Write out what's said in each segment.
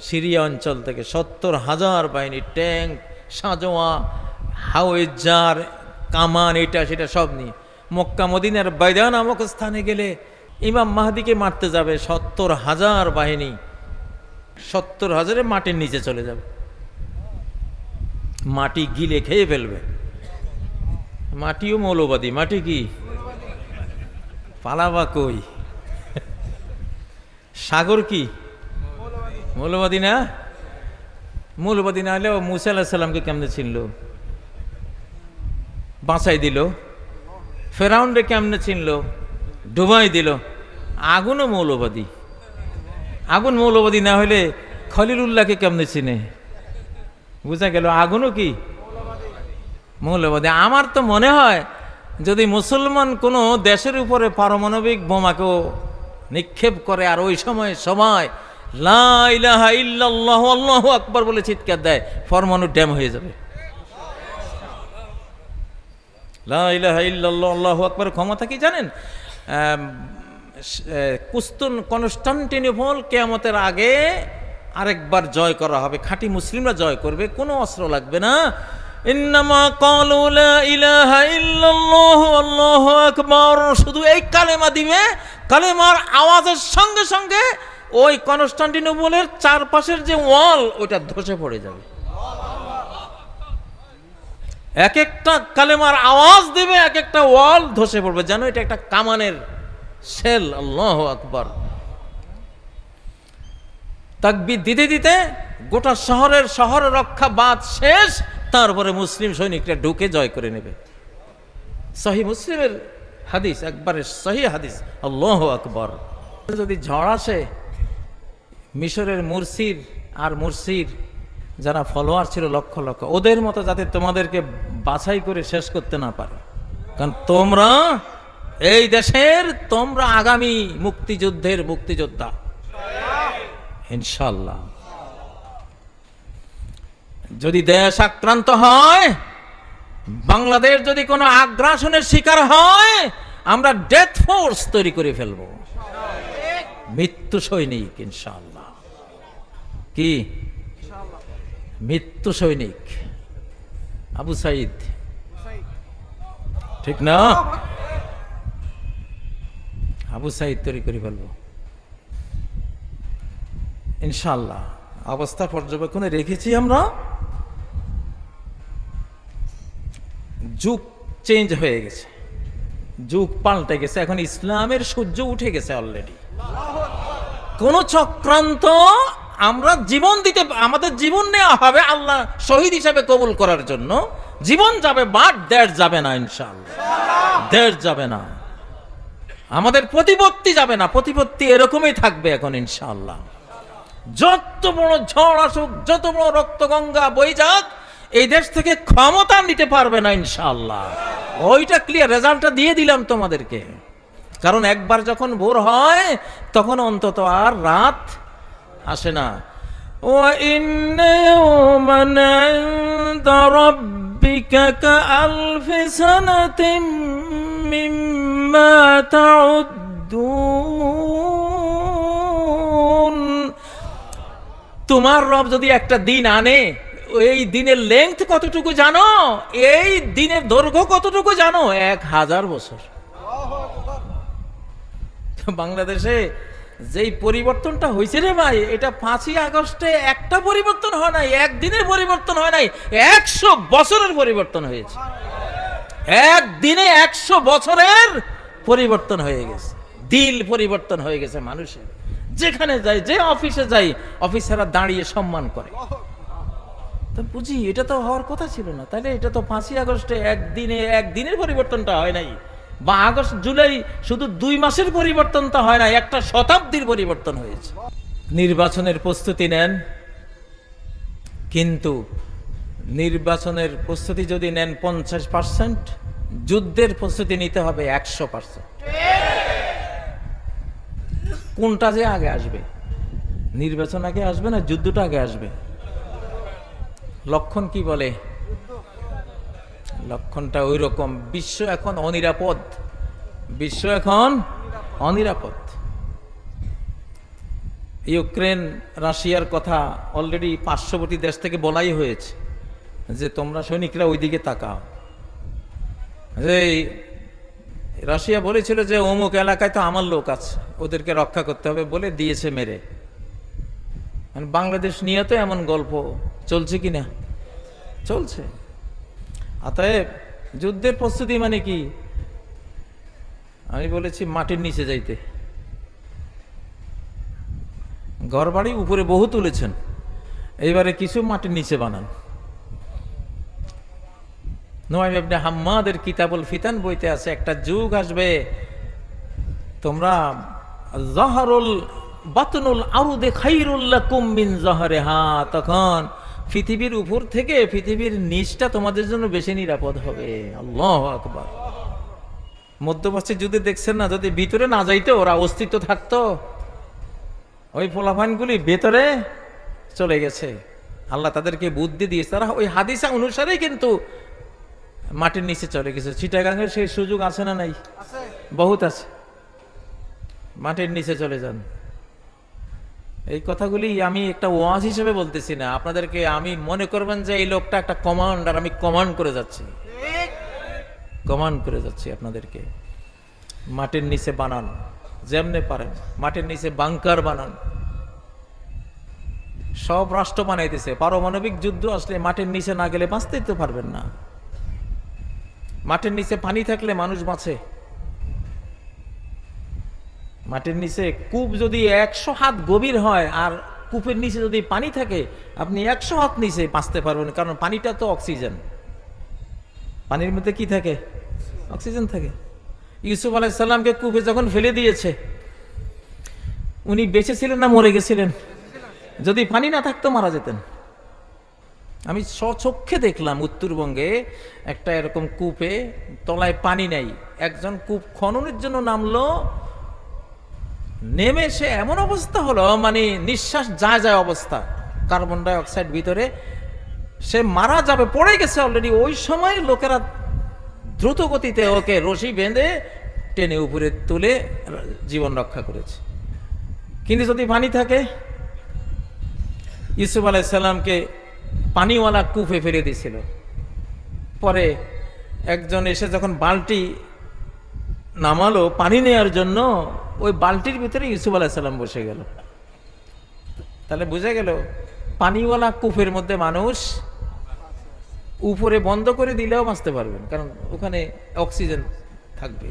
Syria অঞ্চল থেকে সত্তর হাজার বাহিনী ট্যাঙ্ক, সাজোয়া হাওয়েজার কামান, এটা সেটা সব নিয়ে। মক্কা, মদিনার বাইদা নামক স্থানে গেলে ইমাম মাহাদিকে মারতে যাবে সত্তর হাজার বাহিনী। সত্তর হাজারে মাটির নিচে চলে যাবে। মাটি গিলে খেয়ে ফেলবে। মাটিও মৌলবাদী। মাটি কি? পালাবা কই? সাগর কি? মৌলবাদী না মৌলবাদী না হলেও মুসা আল্লাহ সাল্লামকে কেমনে চিনল? বাঁচাই দিল। ফেরাউন্ডে কেমনে চিনল? ডুবাই দিল। আগুনও মৌলবাদী। আগুন মৌলবাদী না হলে খলিলুল্লাহকে কেমনে চিনে? বুঝা গেল আগুনও কি? মৌলবাদী। আমার তো মনে হয় যদি মুসলমান কোনো দেশের উপরে পারমাণবিক বোমাকেও নিক্ষেপ করে আর ওই সময় সময় লা ইলাহা ইল্লাল্লাহু, আল্লাহু আকবার বলে চিৎকার দেয় পরমাণু ড্যাম হয়ে যাবে। লা ইলাহা ইল্লাল্লাহু, আল্লাহু আকবার, ক্ষমতা কি জানেন? কুস্তুন কনস্টান্টিনোপল কেয়ামতের আগে আরেকবার জয় করা হবে। খাঁটি মুসলিমরা জয় করবে, কোনো অস্ত্র লাগবে না। ইন্নামা ক্বালু লা ইলাহা ইল্লাল্লাহু, আল্লাহু আকবার। শুধু এই কালেমা দিবে, কালেমার আওয়াজের সঙ্গে সঙ্গে ওই কনস্টান্টিনোপলের চারপাশের যে ওয়াল, ওইটা ধসে পড়ে যাবে। এক একটা কালেমার আওয়াজ দেবে এক একটা ওয়াল ধসে পড়বে। যেন এটা একটা কামানের সেল আল্লাহ আকবর। তাকবি দিতে দিতে গোটা শহরের শহর রক্ষা বাদ শেষ তারপরে মুসলিম সৈনিকরা ঢুকে জয় করে নেবে। সহি মুসলিমের হাদিস, একবারে সহি হাদিস, আল্লাহ আকবর। যদি ঝড় আসে মিশরের মুরসির আর মুরসির যারা ফলোয়ার ছিল লক্ষ লক্ষ ওদের মতো যাতে তোমাদেরকে বাছাই করে শেষ করতে না পারে। কারণ তোমরা এই দেশের তোমরা আগামী মুক্তিযুদ্ধের মুক্তিযোদ্ধা। ইনশাল্লাহ যদি দেশ আক্রান্ত হয় বাংলাদেশ যদি কোনো আগ্রাসনের শিকার হয় আমরা ডেথ ফোর্স তৈরি করে ফেলব। মৃত্যু সৈনিক ইনশাল্লাহ কি? মৃত্যু সৈনিক। আবু সাইদ ঠিক না? আবু সাইদ তৈরি করে ফেলব। ইনশাল্লাহ অবস্থা পর্যবেক্ষণে রেখেছি আমরা। যুগ চেঞ্জ হয়ে গেছে। যুগ পাল্টে গেছে। এখন ইসলামের সূর্য উঠে গেছে অলরেডি কোন চক্রান্ত আমরা জীবন দিতে, আমাদের জীবন নেওয়া হবে আল্লাহ শহীদ হিসাবে কবুল করার জন্য। জীবন যাবে বাট দেড় যাবে না ইনশাল্লাহ দেড় যাবে না। আমাদের প্রতিপত্তি যাবে না। প্রতিপত্তি এরকমই থাকবে এখন ইনশাল্লাহ যত বড় ঝড় আসুক, যত বড় রক্তগঙ্গা বই যাক, এই দেশ থেকে ক্ষমতা নিতে পারবে না ইনশাল্লাহ ওইটা ক্লিয়ার রেজাল্টটা দিয়ে দিলাম তোমাদেরকে। কারণ একবার যখন ভোর হয়, তখন অন্তত আর রাত আসে না وَإِنَّ يَوْمًا عِندَ رَبِّكَ كَأَلْفِ سَنَةٍ مِّمَّا تَعُدُّونَ তোমার রব যদি একটা দিন আনে এই দিনের লেংথ কতটুকু জানো এই দিনের দৈর্ঘ্য কতটুকু জানো এক হাজার বছর বাংলাদেশে যেই পরিবর্তনটা হয়েছে রে ভাই, এটা পাঁচই আগস্টে একটা পরিবর্তন হয় নাই, একদিনের পরিবর্তন হয় নাই, একশো বছরের পরিবর্তন হয়েছে। একদিনে একশো বছরের পরিবর্তন হয়ে গেছে, দিল পরিবর্তন হয়ে গেছে মানুষের। যেখানে যাই, যে অফিসে যাই, অফিসাররা দাঁড়িয়ে সম্মান করে। তো বুঝি, এটা তো হওয়ার কথা ছিল না। তাহলে এটা তো পাঁচই আগস্টে একদিনে, একদিনের পরিবর্তনটা হয় নাই। বা আগস্ট, জুলাই শুধু দুই মাসের পরিবর্তন তো হয় না, একটা শতাব্দীর পরিবর্তন হয়েছে। নির্বাচনের প্রস্তুতি নেন, কিন্তু নির্বাচনের প্রস্তুতি যদি নেন পঞ্চাশ পার্সেন্ট, যুদ্ধের প্রস্তুতি নিতে হবে একশো পার্সেন্ট। কোনটা যে আগে আসবে? নির্বাচন আগে আসবে না, যুদ্ধটা আগে আসবে? লক্ষণ কি বলে? লক্ষণটা ওই রকম বিশ্ব এখন অনিরাপদ। বিশ্ব এখন অনিরাপদ। ইউক্রেন, রাশিয়ার কথা অলরেডি পার্শ্ববর্তী দেশ থেকে বলাই হয়েছে যে তোমরা সৈনিকরা ওইদিকে তাকাও। যে রাশিয়া বলেছিল যে অমুক এলাকায় তো আমার লোক আছে, ওদেরকে রক্ষা করতে হবে বলে দিয়েছে মেরে। মানে বাংলাদেশ নিয়ে তো এমন গল্প চলছে কি না চলছে। অতএব যুদ্ধের প্রস্তুতি মানে কি? আমি বলেছি মাটির নিচে যাইতে। ঘর বাড়ি উপরে বহু তুলেছেন। এইবারে কিছু মাটির নিচে বানান। নোয়াইম ইবনে হাম্মাদের কিতাবুল ফিতান বইতে আছে, একটা যুগ আসবে, তোমরা জাহারুল বাতনুল আরুদে খাইরুল্লাহ কুম্বিন জাহারে হা তখন পৃথিবীর উপর থেকে পৃথিবীর নিচটা তোমাদের জন্য বেশি নিরাপদ হবে। আল্লাহ আকবার। মধ্যপ্রাচ্যের যুদ্ধে দেখছেন না যদি ভিতরে না যাইতো ওরা অস্তিত্ব থাকতো। ওই ফলাফানগুলি ভেতরে চলে গেছে। আল্লাহ তাদেরকে বুদ্ধি দিয়েছে। তারা ওই হাদিসা অনুসারেই কিন্তু মাটির নিচে চলে গেছে। চিটাগাঙের সেই সুযোগ আছে না নাই? বহুত আছে। মাটির নিচে চলে যান। এই কথাগুলি আমি একটা ওয়াজ হিসেবে বলতেছি না। আপনাদেরকে আমি মনে করবেন যে এই লোকটা একটা কমান্ডার আমি কমান্ড করে যাচ্ছি। কমান্ড করে যাচ্ছি আপনাদেরকে। মাটির নিচে বানান, যেমনে পারেন। মাটির নিচে বাংকার বানান। সব রাষ্ট্র বানাইতেছে। পারমাণবিক যুদ্ধ আসলে মাটির নিচে না গেলে বাঁচতেই তো পারবেন না। মাটির নিচে পানি থাকলে মানুষ বাঁচে। মাটির নিচে কূপ যদি একশো হাত গভীর হয় আর কূপের নিচে যদি পানি থাকে, আপনি একশো হাত নিচে বাঁচতে পারবেন, কারণ পানিটা তো অক্সিজেন। পানির মধ্যে কি থাকে? অক্সিজেন থাকে। ইউসুফ আলাইসাল্লামকে কূপে যখন ফেলে দিয়েছে, উনি বেঁচে ছিলেন না মরে গেছিলেন? যদি পানি না থাকতো মারা যেতেন। আমি স্বচক্ষে দেখলাম উত্তরবঙ্গে একটা এরকম কূপে তলায় পানি নেই। একজন কূপ খননের জন্য নামলো নেমে সে এমন অবস্থা হলো মানে নিঃশ্বাস যায় যায় অবস্থা। কার্বন ডাই অক্সাইড ভিতরে সে মারা যাবে, পড়ে গেছে অলরেডি ওই সময় লোকেরা দ্রুত গতিতে ওকে রশি বেঁধে টেনে উপরে তুলে জীবন রক্ষা করেছে। কিন্তু যদি পানি থাকে, ইউসুফ আলাইসাল্লামকে পানিওয়ালা কূপে ফেলে দিয়েছিল। পরে একজন এসে যখন বালতি নামালো পানি নেওয়ার জন্য ওই বালতির ভিতরে ইউসুফ আলাইসাল্লাম বসে গেল। তাহলে বোঝা গেল, পানিওয়ালা কূপের মধ্যে মানুষ উপরে বন্ধ করে দিলেও বাঁচতে পারবেন, কারণ ওখানে অক্সিজেন থাকবে।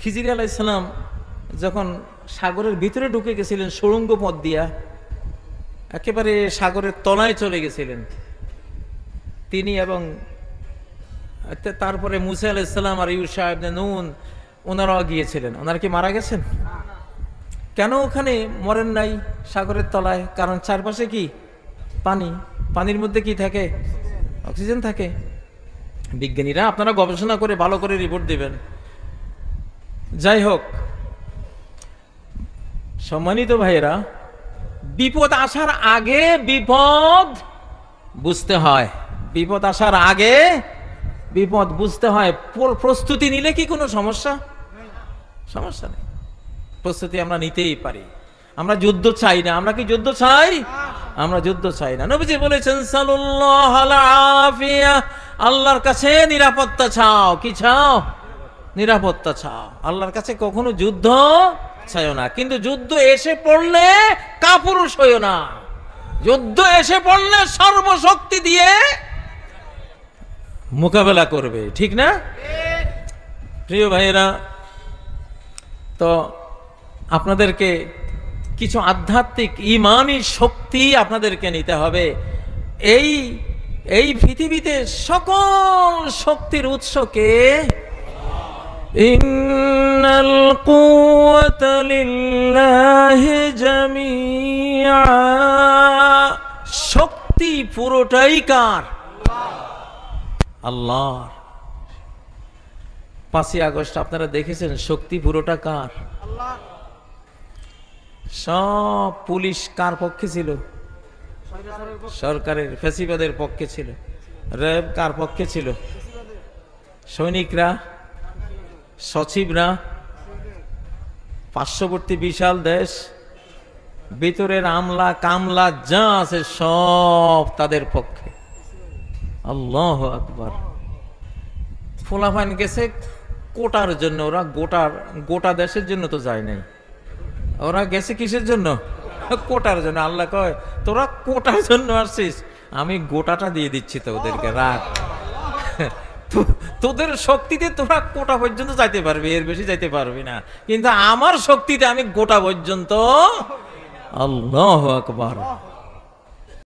খিজির আলাইসালাম যখন সাগরের ভিতরে ঢুকে গেছিলেন সুড়ঙ্গ পথ দিয়া, একেবারে সাগরের তলায় চলে গেছিলেন। তিনি এবং তারপরে মুসা আলাইসাল্লাম আর ইউসা ইবনে নুন, ওনারাও গিয়েছিলেন। ওনারা কি মারা গেছেন? কেন ওখানে মরেন নাই সাগরের তলায়? কারণ চারপাশে কি পানি? পানির মধ্যে কি থাকে? অক্সিজেন থাকে? বিজ্ঞানীরা আপনারা গবেষণা করে ভালো করে রিপোর্ট দিবেন। যাই হোক, সম্মানিত ভাইয়েরা, বিপদ আসার আগে বিপদ বুঝতে হয়। বিপদ আসার আগে বিপদ বুঝতে হয় প্রস্তুতি নিলে কি কোনো সমস্যা? সমস্যা নেই। প্রস্তুতি আমরা নিতেই পারি। আমরা যুদ্ধ চাই না। আমরা কি যুদ্ধ চাই? আমরা যুদ্ধ চাই না। নবীজি বলেছেন আল্লাহর কাছে নিরাপত্তা চাও। কি চাও? নিরাপত্তা চাও। আল্লাহর কাছে কখনো যুদ্ধ চাইও না। কিন্তু যুদ্ধ এসে পড়লে কাপুরুষ হইও না। যুদ্ধ এসে পড়লে সর্বশক্তি দিয়ে মোকাবেলা করবে, ঠিক না? প্রিয় ভাইয়েরা, তো আপনাদেরকে কিছু আধ্যাত্মিক ইমানি শক্তি আপনাদেরকে নিতে হবে। এই এই পৃথিবীতে সকল শক্তির উৎসকে শক্তি পুরোটাই কার? আল্লাহর। পাঁচই আগস্ট, আপনারা দেখেছেন শক্তি পুরোটা কার? সব পুলিশ কার পক্ষে ছিল? সরকারের, ফেসিবাদের পক্ষে ছিল। র্যাব কার পক্ষে ছিল? সৈনিকরা? সচিবরা? পার্শ্ববর্তী বিশাল দেশ? ভিতরের আমলা, কামলা, যা আছে সব তাদের পক্ষে। আল্লাহ আকবার। ফোলাফাইন গেছে কোটার জন্য, ওরা গোটার গোটা দেশের জন্য তো যায় নাই। ওরা গেছে কিসের জন্য? কোটার জন্য। আল্লাহ কয়, তোরা কোটার জন্য আসছিস। আমি গোটাটা দিয়ে দিচ্ছি তো ওদেরকে রাখ তোদের শক্তিতে তোরা কোটা পর্যন্ত যাইতে পারবি, এর বেশি যাইতে পারবি না। কিন্তু আমার শক্তিতে আমি গোটা পর্যন্ত। আল্লাহ আকবার।